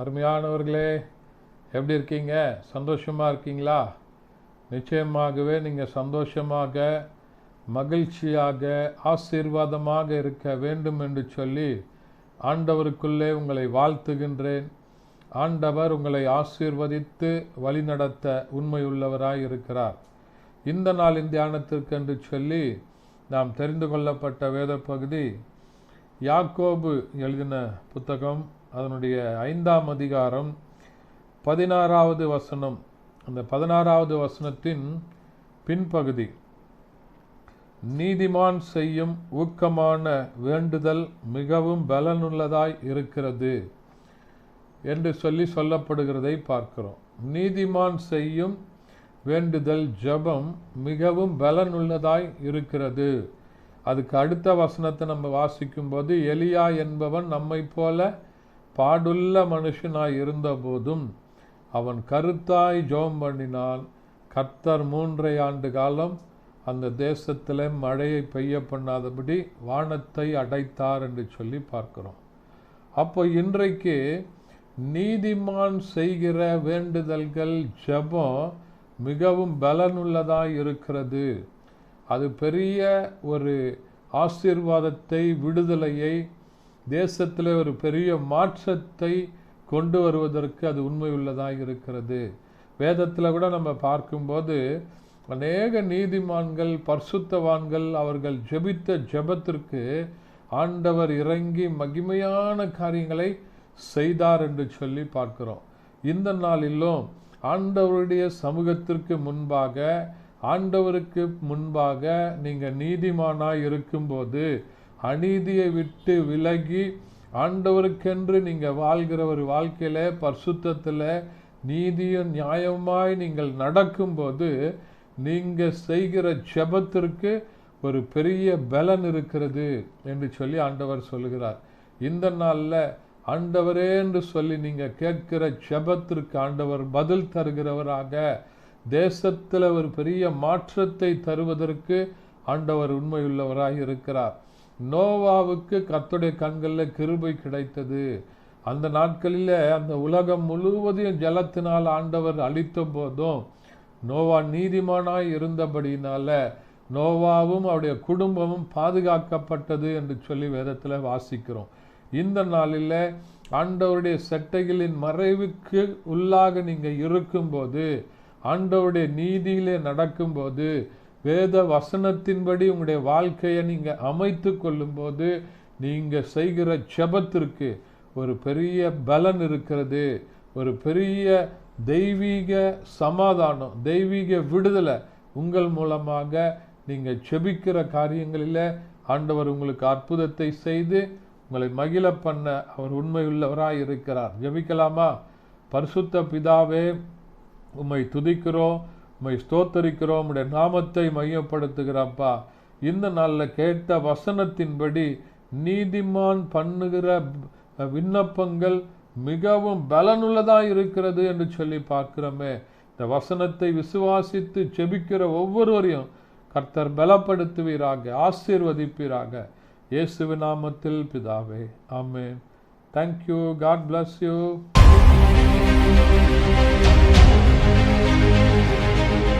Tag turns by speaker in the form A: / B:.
A: அருமையானவர்களே எப்படி இருக்கீங்க? சந்தோஷமாக இருக்கீங்களா? நிச்சயமாகவே நீங்கள் சந்தோஷமாக மகிழ்ச்சியாக ஆசீர்வாதமாக இருக்க வேண்டும் என்று சொல்லி ஆண்டவருக்குள்ளே உங்களை வாழ்த்துகின்றேன். ஆண்டவர் உங்களை ஆசீர்வதித்து வழிநடத்த உண்மையுள்ளவராய் இருக்கிறார். இந்த நாளின் தியானத்திற்கென்று சொல்லி நாம் தெரிந்து கொள்ளப்பட்ட வேத பகுதி யாக்கோபு எழுதின புத்தகம் அதனுடைய ஐந்தாம் அதிகாரம் பதினாறாவது வசனம். அந்த பதினாறாவது வசனத்தின் பின்பகுதி. நீதிமான் செய்யும் ஊக்கமான வேண்டுதல் மிகவும் பலனுள்ளதாய் இருக்கிறது என்று சொல்லி சொல்லப்படுகிறதை பார்க்கிறோம். நீதிமான் செய்யும் வேண்டுதல் ஜெபம் மிகவும் பலனுள்ளதாய் இருக்கிறது. அதுக்கு அடுத்த வசனத்தை நம்ம வாசிக்கும்போது எலியா என்பவன் நம்மை போல பாடுள்ள மனுஷனாய் இருந்தபோதும் அவன் கருத்தாய் ஜெபம் பண்ணினான். கர்த்தர் மூன்றை ஆண்டு காலம் அந்த தேசத்தில் மழையை பெய்ய பண்ணாதபடி வானத்தை அடைத்தார் என்று சொல்லி பார்க்கிறோம். அப்போ இன்றைக்கு நீதிமான் செய்கிற வேண்டுதல்கள் ஜெபம் மிகவும் பலனுள்ளதாக இருக்கிறது. அது பெரிய ஒரு ஆசீர்வாதத்தை விடுதலையை தேசத்தில் ஒரு பெரிய மாற்றத்தை கொண்டு வருவதற்கு அது உண்மையுள்ளதாக இருக்கிறது. வேதத்தில் கூட நம்ம பார்க்கும்போது அநேக நீதிமான்கள் பர்சுத்தவான்கள் அவர்கள் ஜெபித்த ஜெபத்திற்கு ஆண்டவர் இறங்கி மகிமையான காரியங்களை செய்தார் என்று சொல்லி பார்க்கிறோம். இந்த நாளிலும் ஆண்டவருடைய சமூகத்திற்கு முன்பாக ஆண்டவருக்கு முன்பாக நீங்கள் நீதிமானாய் இருக்கும்போது அநீதியை விட்டு விலகி ஆண்டவருக்கென்று நீங்கள் வாழ்கிற ஒரு வாழ்க்கையில் பரிசுத்தத்தில் நீதியும் நியாயமாய் நீங்கள் நடக்கும்போது நீங்கள் செய்கிற ஜபத்திற்கு ஒரு பெரிய பலன் இருக்கிறது என்று சொல்லி ஆண்டவர் சொல்லுகிறார் இந்த நாளில் ஆண்டவரே என்று சொல்லி நீங்கள் கேட்கிற ஜபத்திற்கு ஆண்டவர் பதில் தருகிறவராக தேசத்தில் ஒரு பெரிய மாற்றத்தை தருவதற்கு ஆண்டவர் உண்மையுள்ளவராக இருக்கிறார். நோவாவுக்கு கத்துடைய கண்களில் கிருபை கிடைத்தது. அந்த நாட்களில் அந்த உலகம் முழுவதையும் ஜலத்தினால் ஆண்டவர் அழித்த போதும் நோவா நீதிமானாய் இருந்தபடியினால நோவாவும் அவருடைய குடும்பமும் பாதுகாக்கப்பட்டது என்று சொல்லி வேதத்தில் வாசிக்கிறோம். இந்த நாளில் ஆண்டவருடைய செட்டைகளின் மறைவுக்கு உள்ளாக நீங்கள் இருக்கும்போது ஆண்டவருடைய நீதியிலே நடக்கும்போது வேத வசனத்தின்படி உங்களுடைய வாழ்க்கையை நீங்கள் அமைத்து கொள்ளும்போது நீங்கள் செய்கிற ஜபத்திற்கு ஒரு பெரிய பலன் இருக்கிறது. ஒரு பெரிய தெய்வீக சமாதானம் தெய்வீக விடுதலை உங்கள் மூலமாக நீங்கள் செபிக்கிற காரியங்களில் ஆண்டவர் உங்களுக்கு அற்புதத்தை செய்து உங்களை மகிழ பண்ண அவர் உண்மையுள்ளவராக இருக்கிறார். ஜெபிக்கலாமா? பரிசுத்த பிதாவே உம்மை துதிக்கிறோம். உம்மை ஸ்தோத்தரிக்கிறோம் உடைய நாமத்தை மையப்படுத்துகிறப்பா. இந்த நாளில் கேட்ட வசனத்தின்படி நீதிமான் பண்ணுகிற விண்ணப்பங்கள் மிகவும் பலனுள்ளதாக இருக்கிறது என்று சொல்லி பார்க்கிறோமே. இந்த வசனத்தை விசுவாசித்து செபிக்கிற ஒவ்வொருவரையும் கர்த்தர் பலப்படுத்துவீராக ஆசீர்வதிப்பீராக. இயேசுவி நாமத்தில் பிதாவே ஆமே thank you God bless you Thank you.